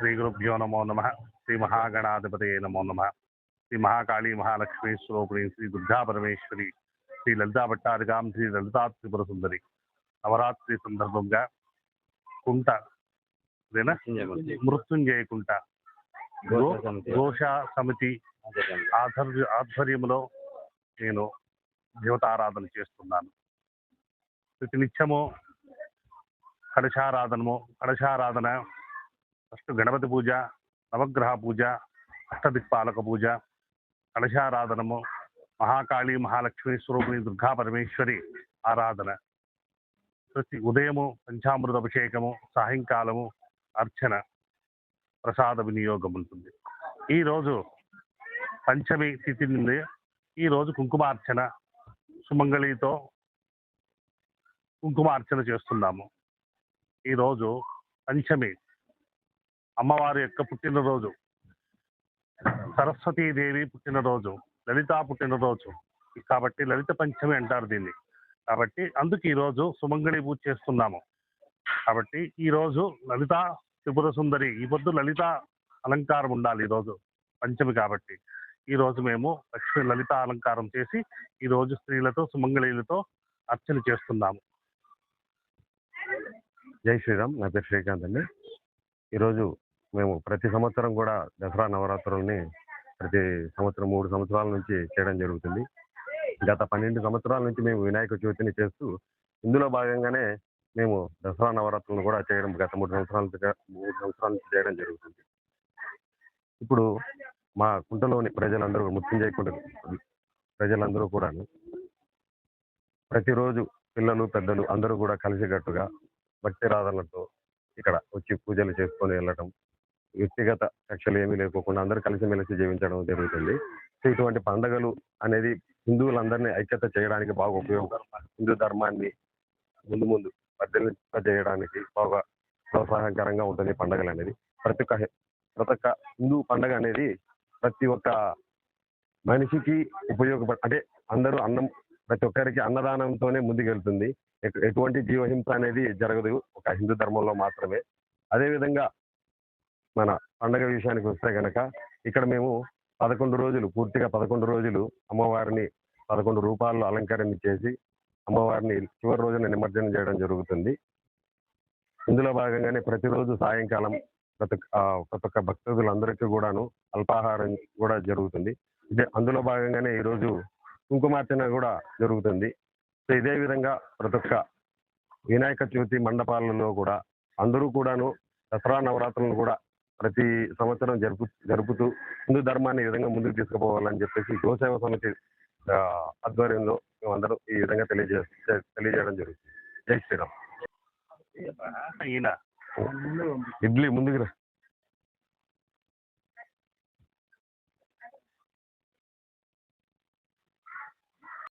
శ్రీ గురుభ్యో నమో నమ. శ్రీ మహాగణాధిపతే నమో నమ. శ్రీ మహాకాళీ మహాలక్ష్మి స్వరూపిణి శ్రీ దుర్గా పరమేశ్వరి శ్రీ లలితా భట్టారికాం శ్రీ లలితా త్రిపుర సుందరి. నవరాత్రి సందర్భంగా కుంట మృత్యుంజయ కుంట. ఘోష సమితి. ఆధ్వర్య ఆధ్వర్యంలో నేను దేవతారాధన చేస్తున్నాను. ప్రతి నిత్యము కలశారాధనము కలశారాధన ఫస్ట్ గణపతి పూజ నవగ్రహ పూజ అష్టదిక్పాలక పూజ కలశారాధనము మహాకాళి మహాలక్ష్మి స్వరూపిణి దుర్గా పరమేశ్వరి ఆరాధన. ప్రతి ఉదయము పంచామృత అభిషేకము సాయంకాలము అర్చన ప్రసాద వినియోగం ఉంటుంది. ఈరోజు పంచమి తిథి నుండి ఈరోజు కుంకుమార్చన సుమంగళితో కుంకుమార్చన చేస్తున్నాము. ఈరోజు పంచమి అమ్మవారి యొక్క పుట్టినరోజు. సరస్వతీదేవి పుట్టినరోజు లలిత పుట్టినరోజు. కాబట్టి లలిత పంచమి అంటారు దీన్ని. కాబట్టి అందుకు ఈరోజు సుమంగళి పూజ చేస్తున్నాము. కాబట్టి ఈరోజు లలిత త్రిపుర సుందరి ఈ పొద్దు లలిత అలంకారం ఉండాలి ఈరోజు పంచమి కాబట్టి. ఈరోజు మేము లక్ష్మి లలిత అలంకారం చేసి ఈరోజు స్త్రీలతో సుమంగళీలతో అర్చన చేస్తున్నాము. జై శ్రీరామ్. నా పేరు శ్రీకాంత్ అండి. ఈరోజు మేము ప్రతి సంవత్సరం కూడా దసరా నవరాత్రుల్ని ప్రతి సంవత్సరం మూడు సంవత్సరాల నుంచి చేయడం జరుగుతుంది. గత పన్నెండు సంవత్సరాల నుంచి మేము వినాయక చవితిని చేస్తూ ఇందులో భాగంగానే మేము దసరా నవరాత్రులను కూడా చేయడం గత మూడు సంవత్సరాల మూడు సంవత్సరాల నుంచి చేయడం జరుగుతుంది. ఇప్పుడు మా కుంటలోని ప్రజలందరూ మృత్యుంజయ కుంట ప్రజలందరూ కూడా ప్రతిరోజు పిల్లలు పెద్దలు అందరూ కూడా కలిసికట్టుగా భక్తి రాధనలతో ఇక్కడ వచ్చి పూజలు చేసుకొని వెళ్ళటం వ్యక్తిగత కక్షలు ఏమీ లేకోకుండా అందరూ కలిసిమెలిసి జీవించడం జరుగుతుంది. సో ఇటువంటి పండుగలు అనేది హిందువులందరినీ ఐక్యత చేయడానికి బాగా ఉపయోగకరం హిందూ ధర్మాన్ని ముందు ముందు చేయడానికి బాగా ప్రోత్సాహకరంగా ఉంటుంది పండుగలు అనేది. ప్రతి ఒక్క ప్రతి ఒక్క హిందూ పండుగ అనేది ప్రతి ఒక్క మనిషికి ఉపయోగపడ అంటే అందరూ అన్నం ప్రతి ఒక్కరికి అన్నదానంతోనే ముందుకెళ్తుంది. ఎటు- ఎటువంటి జీవహింస అనేది జరగదు ఒక హిందూ ధర్మంలో మాత్రమే. అదేవిధంగా మన పండగ విషయానికి వస్తే గనక ఇక్కడ మేము పదకొండు రోజులు పూర్తిగా పదకొండు రోజులు అమ్మవారిని పదకొండు రూపాల్లో అలంకరణ చేసి అమ్మవారిని చివరి రోజున నిమజ్జనం చేయడం జరుగుతుంది. ఇందులో భాగంగానే ప్రతిరోజు సాయంకాలం ప్రతి ప్రతి ఒక్క భక్తులందరికీ కూడాను అల్పాహారం కూడా జరుగుతుంది. ఇదే అందులో భాగంగానే ఈరోజు కుంకుమార్చన కూడా జరుగుతుంది. సో ఇదే విధంగా ప్రతి ఒక్క వినాయక చవితి మండపాలలో కూడా అందరూ కూడాను దసరా నవరాత్రులను కూడా ప్రతి సంవత్సరం జరుపు జరుపుతూ హిందూ ధర్మాన్ని ఈ విధంగా ముందుకు తీసుకుపోవాలని చెప్పేసి గోసేవ సమితి ఆధ్వర్యంలో మేమందరం ఈ విధంగా తెలియజే తెలియజేయడం జరుగుతుంది. జై శ్రీరామ్. ఇడ్లీ ముందుకు రా.